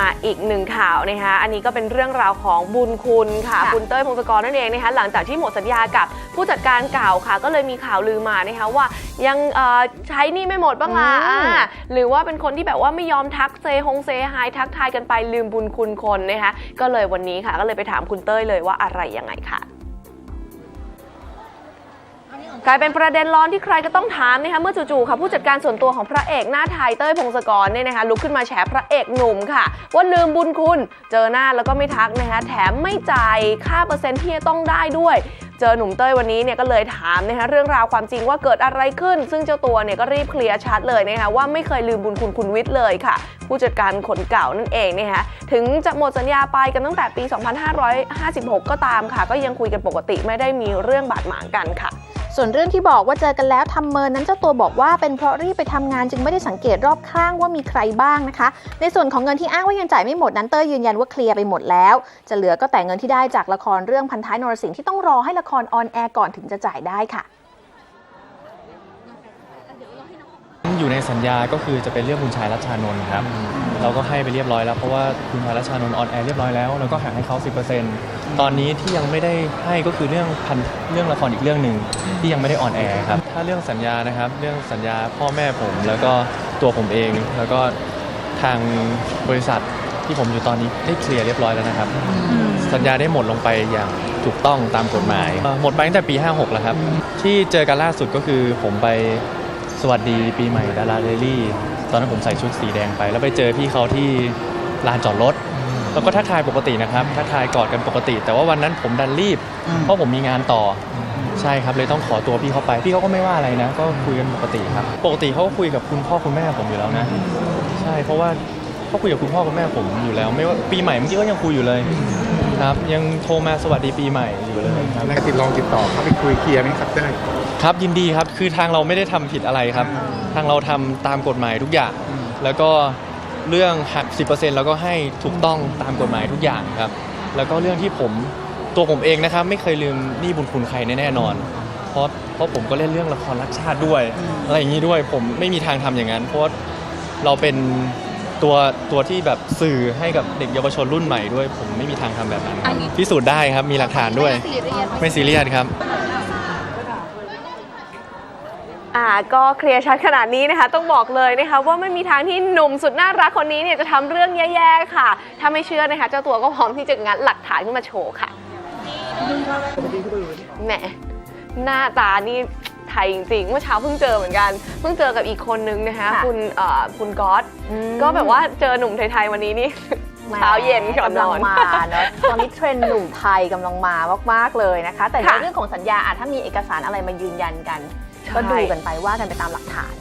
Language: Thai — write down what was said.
มาอีกหนึ่งข่าวนะคะอันนี้ก็เป็นเรื่องราวของบุญคุณค่ะ ค่ะ คุณเต้ยพงศกรนั่นเองนะคะหลังจากที่หมดสัญญากับผู้จัดการเก่าค่ะ ก็เลยมีข่าวลือมานะคะว่ายังเอ่อใช้หนี่ไม่หมดบ้างล่ะอืม อ่าหรือว่าเป็นคนที่แบบว่าไม่ยอมทักเซฮงเซฮายทักทายกันไปลืมบุญคุณคนนะคะก็เลยวันนี้ค่ะ ก็เลยไปถามคุณเต้ยเลยว่าอะไรยังไงค่ะ กลายเป็นประเด็นร้อนที่ใครก็ต้องถามนะคะเมื่อจู่ๆค่ะผู้จัดการส่วนตัวของพระเอกหน้าไทยเต้ยพงศกรเนี่ยนะคะลุกขึ้นมาแฉพระเอกหนุ่มค่ะ ว่าลืมบุญคุณ เจอหน้าแล้วก็ไม่ทักนะคะแถมไม่จ่ายค่าเปอร์เซ็นต์ที่จะต้องได้ด้วยเจอหนุ่มเต้ยวันนี้เนี่ยก็เลยถามนะคะเรื่องราวความจริงว่าเกิดอะไรขึ้น ซึ่งเจ้าตัวเนี่ยก็รีบเคลียร์ชัดเลยนะคะว่าไม่เคยลืมบุญคุณคุณวิทย์เลยค่ะ ผู้จัดการคนเก่านั่นเองนะคะถึงจะหมดสัญญาไปกันตั้งแต่ปี 2556 ก็ตามค่ะ ก็ยังคุยกันปกติไม่ได้มีเรื่องบาดหมางกันค่ะ ส่วนเรื่องที่บอกว่าเจอกันแล้วทำเมินนั้นเจ้าตัวบอกว่าเป็นเพราะรีบไปทำงานจึงไม่ได้สังเกตรอบข้างว่ามีใครบ้างนะคะ ในส่วนของเงินที่อ้างว่ายังจ่ายไม่หมดนั้นเต้ยยืนยันว่าเคลียร์ไปหมดแล้ว จะเหลือก็แต่เงินที่ได้จากละครเรื่องพันท้ายนรสิงห์ที่ต้องรอให้ละครออนแอร์ก่อนถึงจะจ่ายได้ค่ะ อยู่ในสัญญาก็คือจะเป็นเรื่องคุณชายรัชชานนท์ครับ เราก็ให้ไปเรียบร้อยแล้วเพราะว่าคุณชายรัชชานนท์ออนแอร์เรียบร้อยแล้วเราก็หักให้เขา 10%ตอนนี้ที่ยังไม่ได้ให้ก็คือเรื่องพันเรื่องละครอีกเรื่องหนึ่งที่ยังไม่ได้ออนแอร์ครับ ถ้าเรื่องสัญญานะครับ เรื่องสัญญาพ่อแม่ผมแล้วก็ตัวผมเองแล้วก็ทางบริษัทที่ผมอยู่ตอนนี้ได้เคลียร์เรียบร้อยแล้วนะครับ สัญญาได้หมดลงไปอย่างถูกต้องตามกฎหมายเอ่อหมดไปตั้งแต่ปี 56 แล้วครับ ที่เจอกันล่าสุดก็คือผมไป สวัสดีปีใหม่ดาราเดลี่ ตอนนั้นผมใส่ชุดสีแดงไป แล้วไปเจอพี่เขาที่ลานจอดรถแล้วก็ทักทายปกตินะครับทักทายกอดกันปกติ แต่ว่าวันนั้นผมดันรีบ เพราะผมมีงานต่ออใช่ครับเลยต้องขอตัวพี่เขาไปพี่เขาก็ไม่ว่าอะไรนะ ก็คุยกันปกติครับ ปกติเขาก็คุยกับคุณพ่อคุณแม่ผมอยู่แล้วนะ ใช่เพราะว่าเขาคุยกับคุณพ่อคุณแม่ผมอยู่แล้ว ไม่ว่าปีใหม่เมื่อกี้ก็ยังคุยอยู่เลยครับ ยังโทรมาสวัสดีปีใหม่อยู่เลยครับแล้วก็ติดลองติดต่อเข้าไปคุยเคลียร์ไหมครับเต้ย ครับยินดีครับคือทางเราไม่ได้ทำผิดอะไรครับ ทางเราทำตามกฎหมายทุกอย่าง แล้วก็เรื่องหัก 10%แล้วก็ให้ถูกต้องตามกฎหมายทุกอย่างครับ แล้วก็เรื่องที่ผมตัวผมเองนะครับ ไม่เคยลืมหนี้บุญคุณใครแน่ๆนอน เพราะเพราะผมก็เล่นเรื่องละครรักชาติด้วยอะไรอย่างนี้ด้วยผมไม่มีทางทำอย่างนั้น เพราะว่าเราเป็นตัวตัวที่แบบสื่อให้กับเด็กเยาวชนรุ่นใหม่ด้วย ผมไม่มีทางทำแบบนั้นครับพิสูจน์ได้ครับมีหลักฐานด้วย ไม่ซีเรียสครับ อ่า ก็เคลียร์ชัดขนาดนี้นะคะ ต้องบอกเลยนะคะ ว่าไม่มีทางที่หนุ่มสุดน่ารักคนนี้เนี่ยจะทำเรื่องแย่ๆค่ะ ถ้าไม่เชื่อนะคะ เจ้าตัวก็พร้อมที่จะงัดหลักฐานขึ้นมาโชว์ค่ะแหมหน้าตานี่ไทยจริงๆเมื่อเช้าเพิ่งเจอเหมือนกันเพิ่งเจอกับอีกคนนึงนะคะค่ะคุณเอ่อคุณก๊อตอืมก็แบบว่าเจอหนุ่มไทยๆวันนี้นี่แหมเช้าเย็นก่อนนกำลัองนมาเนอะตอนนี้เทรนด์หนุ่มไทยกำลังมามากๆเลยนะคะ แต่ในค่ะเรื่องของสัญญาอาจถ้ามีเอกสารอะไรมายืนยันกันใช่ ก็ดูกันไปว่ากันไปตามหลักฐาน